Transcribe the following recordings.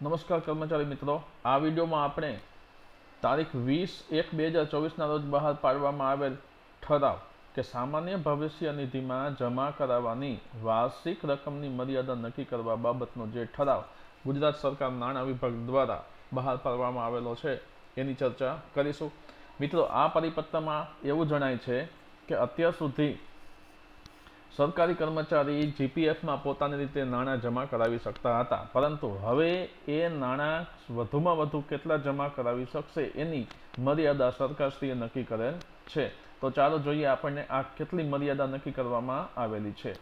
નમસ્કાર કર્મચારી મિત્રો. આ વિડીયોમાં આપણે તારીખ વીસ એક બે હજાર ચોવીસના રોજ બહાર પાડવામાં આવેલ ઠરાવ કે સામાન્ય ભવિષ્ય નિધિમાં જમા કરાવવાની વાર્ષિક રકમની મર્યાદા નક્કી કરવા બાબતનો જે ઠરાવ ગુજરાત સરકાર નાણાં વિભાગ દ્વારા બહાર પાડવામાં આવેલો છે, એની ચર્ચા કરીશું. મિત્રો, આ પરિપત્રમાં એવું જણાય છે કે અત્યાર સુધી સરકારી કર્મચારી જીપીએફમાં પોતાની રીતે નાણાં જમા કરાવી શકતા હતા. પરંતુ હવે એ નાણાં વધુમાં વધુ કેટલા જમા કરાવી શકશે એની મર્યાદા સરકારશ્રીએ નક્કી કરેલ છે. તો ચાલો જોઈએ આપણને આ કેટલી મર્યાદા નક્કી કરવામાં આવેલી છે.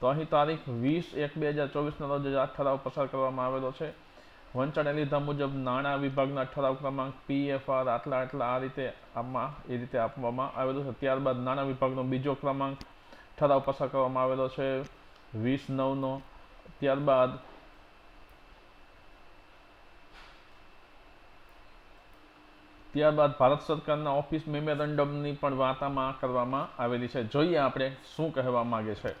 તો અહીં તારીખ વીસ એક બે હજાર ચોવીસના રોજ આ ઠરાવ પસાર કરવામાં આવેલો છે. વંચાણે લીધા મુજબ નાણાં વિભાગના ઠરાવ ક્રમાંક પીએફઆર આટલા આટલા આ રીતે આમાં એ રીતે આપવામાં આવેલું છે. ત્યારબાદ નાણાં વિભાગનો બીજો ક્રમાંક ઠરાવ પસાર કરવામાં આવેલો છે. વીસ નવનો ત્યારબાદ ત્યારબાદ ભારત સરકારના ઓફિસ મેમોરેન્ડમની પણ વાર્તામાં કરવામાં આવેલી છે. જોઈએ આપણે શું કહેવા માગે છે.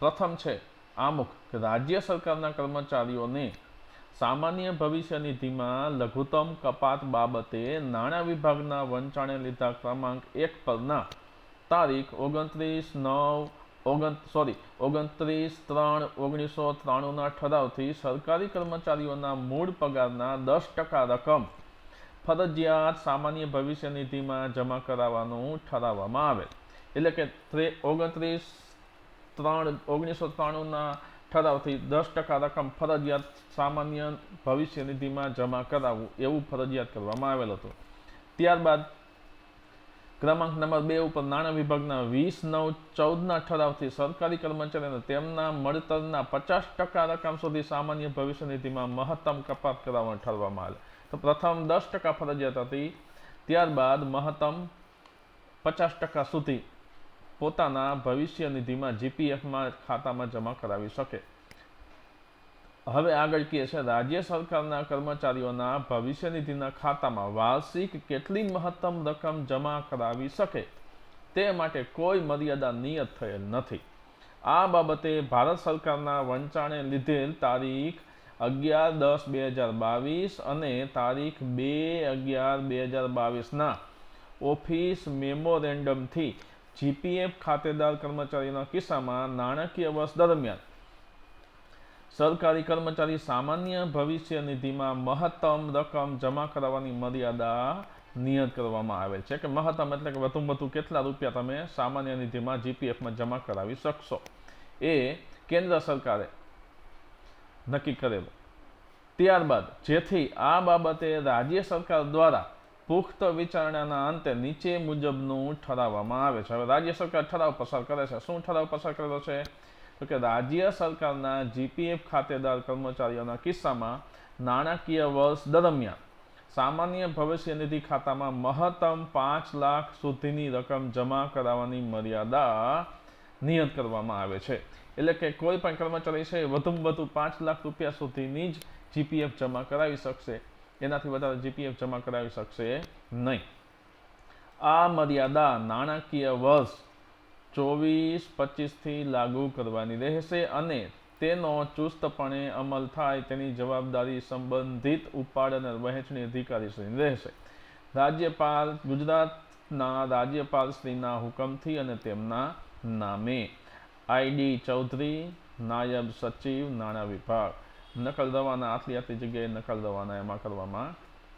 પ્રથમ છે, આમુખ, કે રાજ્ય સરકારના કર્મચારીઓને સામાન્ય ભવિષ્ય નિધિમાં લઘુત્તમ કપાત બાબતે નાણાં વિભાગના વંચાણે લીધા ક્રમાંક એક પરના તારીખ ઓગણત્રીસ નવ ઓગણ સોરી ઓગણત્રીસ ત્રણ ઓગણીસો ત્રાણુંના ઠરાવથી સરકારી કર્મચારીઓના મૂળ પગારના દસ ટકા રકમ ફરજિયાત સામાન્ય ભવિષ્ય નિધિમાં જમા કરાવવાનું ઠરાવવામાં આવે એટલે કે ત્રે, ઓગણત્રીસ ત્રણ, ઓગણીસો ત્રાણુંના ઠરાવથી દસ ટકા રકમ ફરજિયાત સામાન્ય ભવિષ્ય નિધિમાં જમા કરાવવું એવું ફરજિયાત કરવામાં આવેલ હતું. ત્યારબાદ ક્રમાંક નંબર બે ઉપર નાણાં વિભાગના વીસ, નવ, ચૌદના ઠરાવથી સરકારી કર્મચારીઓને તેમના મળતરના પચાસ ટકા રકમ સુધી સામાન્ય ભવિષ્ય નિધિમાં મહત્તમ કપાત કરાવવાનું ઠરવામાં આવે તો પ્રથમ દસ ટકા ફરજિયાત હતી. ત્યારબાદ મહત્તમ પચાસ ટકા સુધી પોતાના ભવિષ્ય નિધિમાં જીપીએફમાં ખાતામાં જમા કરાવી શકે. હવે આગળ કહે છે, રાજ્ય સરકારના કર્મચારીઓના ભવિષ્ય નિધિના ખાતામાં વાર્ષિક કેટલી મહત્તમ રકમ જમા કરાવી શકે? તે માટે કોઈ મર્યાદા નિયત થયેલ નથી. આ બાબતે ભારત સરકારના વંચાણે લીધેલ તારીખ અગિયાર દસ બે હજાર બાવીસ અને તારીખ બે અગિયાર બે હજાર બાવીસના ઓફિસ મેમોરેન્ડમથી જીપીએફ ખાતેદાર કર્મચારીના કિસ્સામાં નાણાકીય વર્ષ દરમિયાન સરકારી કર્મચારી સામાન્ય ભવિષ્ય નિધિમાં મહત્તમ રકમ જમા કરાવવાની મર્યાદા નિયત કરવામાં આવેલ છે. કે મહત્તમ એટલે કે વધુ વધુ કેટલા રૂપિયા તમે સામાન્ય નિધિમાં જીપીએફમાં જમા કરાવી શકશો. એ કેન્દ્ર સરકારે નક્કી કરેલું. ત્યારબાદ જેથી આ બાબતે રાજ્ય સરકાર દ્વારા પુખ્ત વિચારણાના અંતે નીચે મુજબનું ઠરાવવામાં આવે છે. હવે રાજ્ય સરકાર ઠરાવ પસાર કરે છે. શું ઠરાવ પસાર કરેલો છે? તો કે રાજ્ય સરકારના જીપીએફ ખાતેદાર કર્મચારીઓના કિસ્સામાં નાણાકીય વર્ષ દરમિયાન સામાન્ય ભવિષ્ય નિધિ ખાતામાં મહત્તમ પાંચ લાખ સુધીની રકમ જમા કરાવવાની મર્યાદા નિયત કરવામાં આવે છે એટલે કે કોઈ પણ કર્મચારી છે વધુમાં વધુ પાંચ લાખ રૂપિયા સુધીની જ જીપીએફ જમા કરાવી શકશે એનાથી વધારે જીપીએફ જમા કરાવી શકશે નહીં આ મર્યાદા નાણાકીય વર્ષ ચોવીસ પચીસથી લાગુ કરવાની રહેશે અને તેનો ચુસ્તપણે અમલ થાય તેની જવાબદારી સંબંધિત ઉપાડ અને વહેંચણી અધિકારીશ્રીની રહેશે. રાજ્યપાલ ગુજરાતના રાજ્યપાલશ્રીના હુકમથી અને તેમના નામે આઈડી ચૌધરી, નાયબ સચિવ, નાણાં વિભાગ. નકલ દવાના આટલી આટલી જગ્યાએ નકલ દવાના એમાં કરવામાં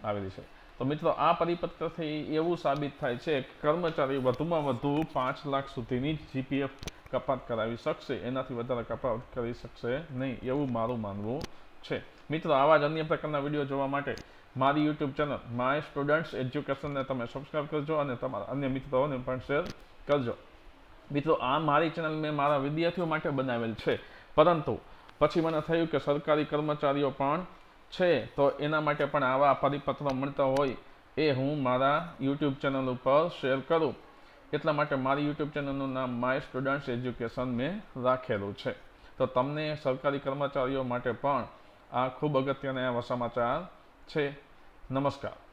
આવેલી છે. તો મિત્રો, આ પરિપત્રથી એવું સાબિત થાય છે કે કર્મચારી વધુમાં વધુ પાંચ લાખ સુધીની જીપીએફ કપાત કરાવી શકશે. એનાથી વધારે કપાત કરી શકશે નહીં એવું મારું માનવું છે. મિત્રો, આવા જ અન્ય પ્રકારના વીડિયો જોવા માટે મારી યુટ્યુબ ચેનલ માય સ્ટુડન્ટ્સ એજ્યુકેશનને તમે સબસ્ક્રાઈબ કરજો અને તમારા અન્ય મિત્રોને પણ શેર કરજો. મિત્રો, આ મારી ચેનલ મેં મારા વિદ્યાર્થીઓ માટે બનાવેલ છે. પરંતુ પછી મને થયું કે સરકારી કર્મચારીઓ પણ છે, તો એના માટે પણ આવા પરિપત્રો મળતા હોય એ હું મારા યુટ્યુબ ચેનલ ઉપર શેર કરું. એટલા માટે મારી યુટ્યુબ ચેનલનું નામ માય સ્ટુડન્ટ્સ એજ્યુકેશન મેં રાખેલું છે. તો તમને સરકારી કર્મચારીઓ માટે પણ આ ખૂબ અગત્યના એવા સમાચાર છે. નમસ્કાર.